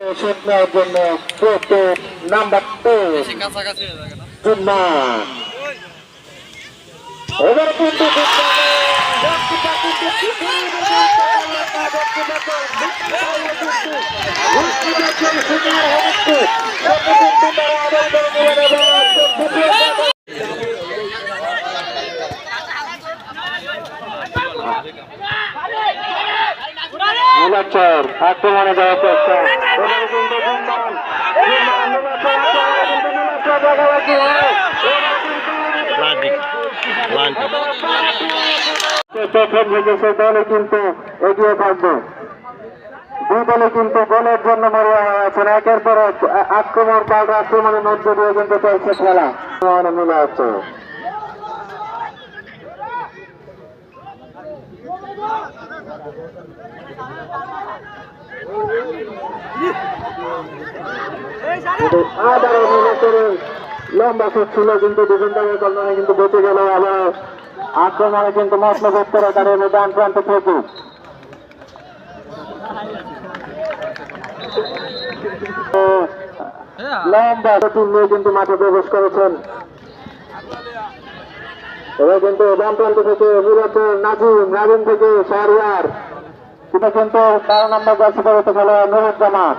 নেওয়ার জন্য number two কাছাকাছি হয়ে যাবে না জুম্মা এবার কিন্তু নীলাচর আক্রমণে যাওয়ার চেষ্টা এবারে কিন্তু জুম্মান জুম্মান নীলাচর আক্রমণে কিন্তু নীলাচর ভাগাভাগি হয় এবার কিন্তু প্রথম থেকে সে দলে কিন্তু এগিয়ে থাকবে। দুই দলে কিন্তু গোলের জন্য মরিয়া হয়ে আছেন। একের পর আক্রমণ পাল্টা আক্রমণের মধ্য দিয়ে কিন্তু চলছে খেলা। মানে মিলে আছে কিন্তু আবারও মিলে করে লম্বা শট ছিল কিন্তু ডিফেন্ডারের কারণে কিন্তু বেঁচে গেল আবার আক্রমণে কিন্তু ডান প্রান্ত থেকে লম্বা শট কিন্তু মাঠে প্রবেশ করেছেন। এবার কিন্তু বাম প্রান্ত থেকে মূলত নাজিম নাজিম থেকে শাহরিয়ার। এটা কিন্তু বারো নম্বর জার্সি পরে খেলা নুরুজ্জামান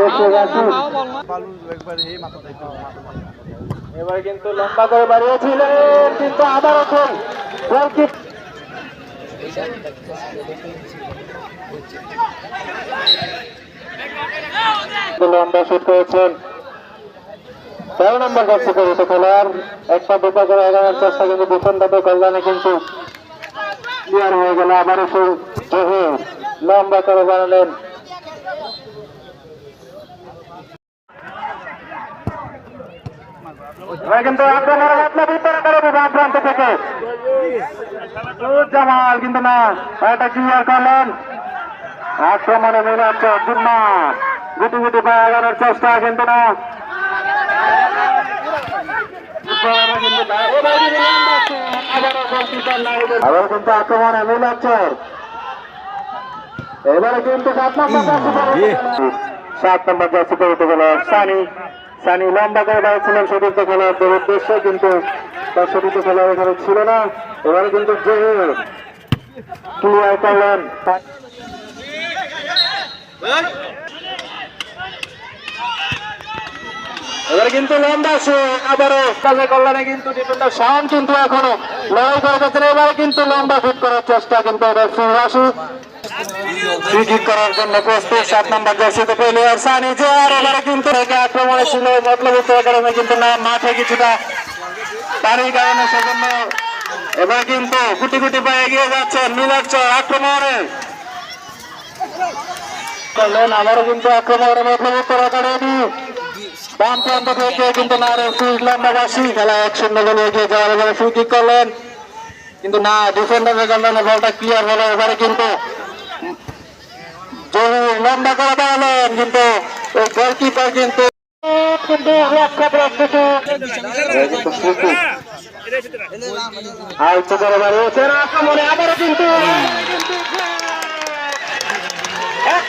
রেখে গেছে এবার কিন্তু লম্বা করে বাড়িয়েছিলেন কিন্তু গোল গোলকিপ লম্বা শুট করেছেন। তেরো নম্বর যাচ্ছে করে তো খেলার একটা দুটা করে এগানোর চেষ্টা কিন্তু ভূষণভাবে কল্যাণে কিন্তু ক্লিয়ার হয়ে গেল। সে জহির লম্বা করে কিন্তু না গুটি গুটি পায়ে চেষ্টা কিন্তু না। আবার কিন্তু আক্রমণে মিলাচ্ছে এবারে কিন্তু সাত নম্বর জার্সি জার্সি পরিতে গেল সানি। সানি লম্বা করে দাঁড়িয়েছিলেন সতীর্থ খেলার উদ্দেশ্য কিন্তু তার সতীর্থ খেলা এখানে ছিল না। এবারে কিন্তু ক্লিয়ার করলেন। এবারে কিন্তু লম্বা আবারও কাজে কল্যাণে কিন্তু ডিফেন্ডার শাওন কিন্তু এখনও লড়াই করে যাচ্ছেন। এবারে কিন্তু লম্বা ফিট করার চেষ্টা কিন্তু রাসু ফ্রি কিক করার জন্য সাত নম্বর জার্সিতে প্লেয়ার সানি যে আর এবারে কিন্তু থেকে আক্রমণে ছিল মতলব উত্তর কিন্তু না, মাঠে কিছুটা তারই কারণে সেজন্য এবার কিন্তু গুটি গুটি পায়ে এগিয়ে যাচ্ছেন নীলাচর আক্রমণে। করলেন আবারও কিন্তু আক্রমণে মতলব উত্তর বাম প্রান্ত থেকে কিন্তু না রফিজ লম্বাবাসী খেলা এক শূন্য গোলে এগিয়ে যাওয়ার এবারে ফ্রি করলেন। কিন্তু না ডিফেন্ডারের কারণে বলটা ক্লিয়ার হলো এবারে কিন্তু। লম্বা করে কিন্তু গোলকিপার কিন্তু আক্রমণে আবারও কিন্তু এক